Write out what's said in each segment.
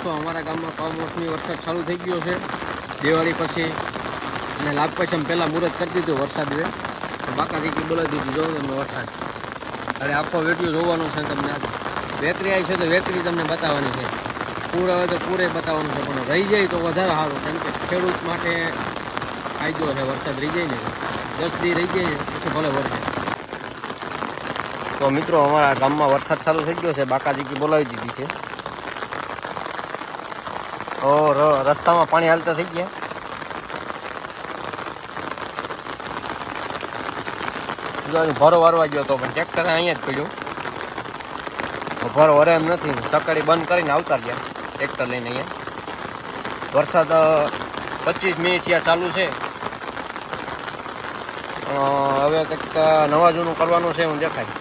દોસ્તો અમારા ગામમાં કમોસમી વરસાદ ચાલુ થઈ ગયો છે. દિવાળી પછી અને લાભ પછી પહેલાં મુહૂર્ત કરી દીધું વરસાદ તો બાકા દીકરી બોલાવી દીધું. જોવો તમે વરસાદ. અરે આખો વીડિયો જોવાનો છે તમને આજે. વેકરી આવી છે તો વેકરી તમને બતાવવાની છે. પૂર આવે તો પૂરે બતાવવાનું છે, પણ રહી જાય તો વધારે સારું. કેમ કે ખેડૂત માટે ફાયદો છે, વરસાદ રહી જાય ને. દસ દી રહી જાય પછી ભલે વરસે. તો મિત્રો, અમારા ગામમાં વરસાદ ચાલુ થઈ ગયો છે. બાકાજીકી બોલાવી દીધી છે. ઓ રસ્તામાં પાણી હાલતા થઈ ગયા. જો ભરો વારવા ગયો તો પણ ટ્રેક્ટર અહીંયા જ પડ્યું. ભરો વરે એમ નથી. સકાળી બંધ કરીને આવતા ગયા, ટ્રેક્ટર લઈને અહીંયા. વરસાદ પચીસ મિનિટ ત્યાં ચાલુ છે. હવે કંઈક નવા જૂનું કરવાનું છે હું દેખાય.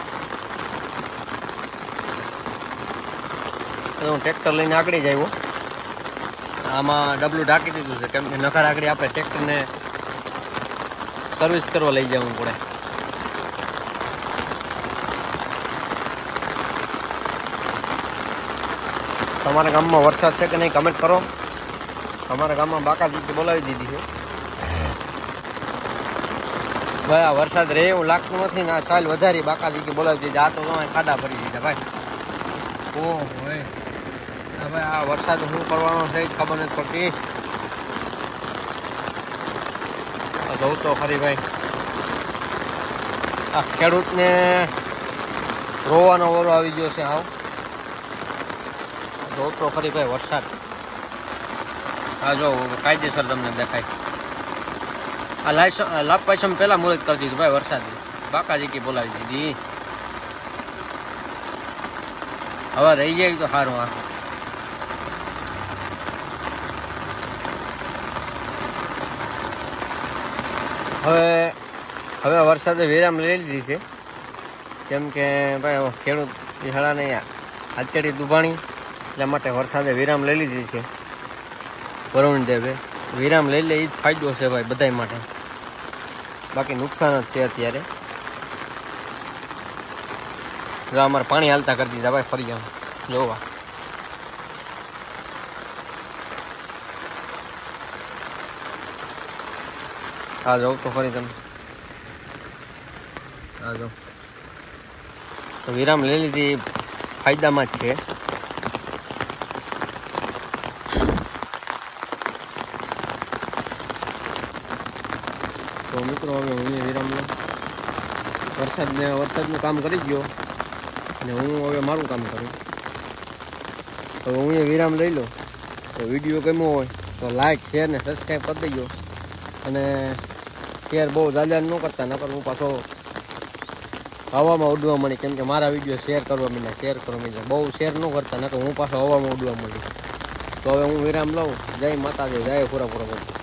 હું ટ્રેક્ટર લઈને આગળ જ આવ્યો. આમાં ડબલું ઢાંકી દીધું છે. કેમ કે નખર આગળ આપણે ટ્રેક્ટરને સર્વિસ કરવા લઈ જવું પડે. તમારા ગામમાં વરસાદ છે કે નહીં કમેન્ટ કરો. અમારા ગામમાં બાકાજી બોલાવી દીધી છે. ભાઈ, આ વરસાદ રહે એવું લાગતું નથી ને આ સાલ વધારી બાકાજી બોલાવી દીધી. આ તો તમે ખાડા ભરી દીધા, ભાઈ. ઓહ ભાઈ હા ભાઈ આ વરસાદ શું કરવાનો છે ખબર નથી પડતી. જોઉં તો ખરી ભાઈ. આ ખેડૂતને રોવાનો ઓરો આવી ગયો છે હાવ. જોઉં તો ખરી ભાઈ વરસાદ. હા જો કાયદેસર તમને દેખાય. આ લાઈસ લાભ પૈસા પહેલાં મુહૂર્ત કરી દીધું ભાઈ વરસાદ. બાકાજી કે બોલાવી દીધી. હવે રહી જાય તો સારું આ. હવે હવે વરસાદે વિરામ લઈ લીધી છે. કેમ કે ભાઈ ખેડૂત શાળાને હાથચડી દુભાણી, એટલા માટે વરસાદે વિરામ લઈ લીધી છે. વરુણ દેવે વિરામ લઈ લે એ જ ફાયદો છે ભાઈ, બધાય માટે. બાકી નુકસાન જ છે અત્યારે. જો અમારે પાણી હાલતા કરી દીધા ભાઈ, ફરી આમ જોવા. આ જાઉં તો ફરી તમે. આ જાઉં તો વિરામ લઈ લીધી, ફાયદામાં જ છે. તો મિત્રો, હવે હું વિરામ લઉં. વરસાદને, વરસાદનું કામ કરી ગયો. અને હું હવે મારું કામ કરું. તો હું એ વિરામ લઈ લઉં. તો વીડિયો ગમ્યો હોય તો લાઈક, શેર ને સબસ્ક્રાઈબ કરી દેજો. અને શેર બહુ જાજા ન કરતા, નકર હું પાછો હવામાં ઉડવા મળી કેમ કે મારા વીડિયો શેર કરવા માંડ્યા, શેર કરવા માંડ્યા. બહુ શેર ન કરતા, નકર હું પાછો હવામાં ઉડવા મળી તો હવે હું વિરામ લઉં. જય માતાજી, જય પૂરા પૂરા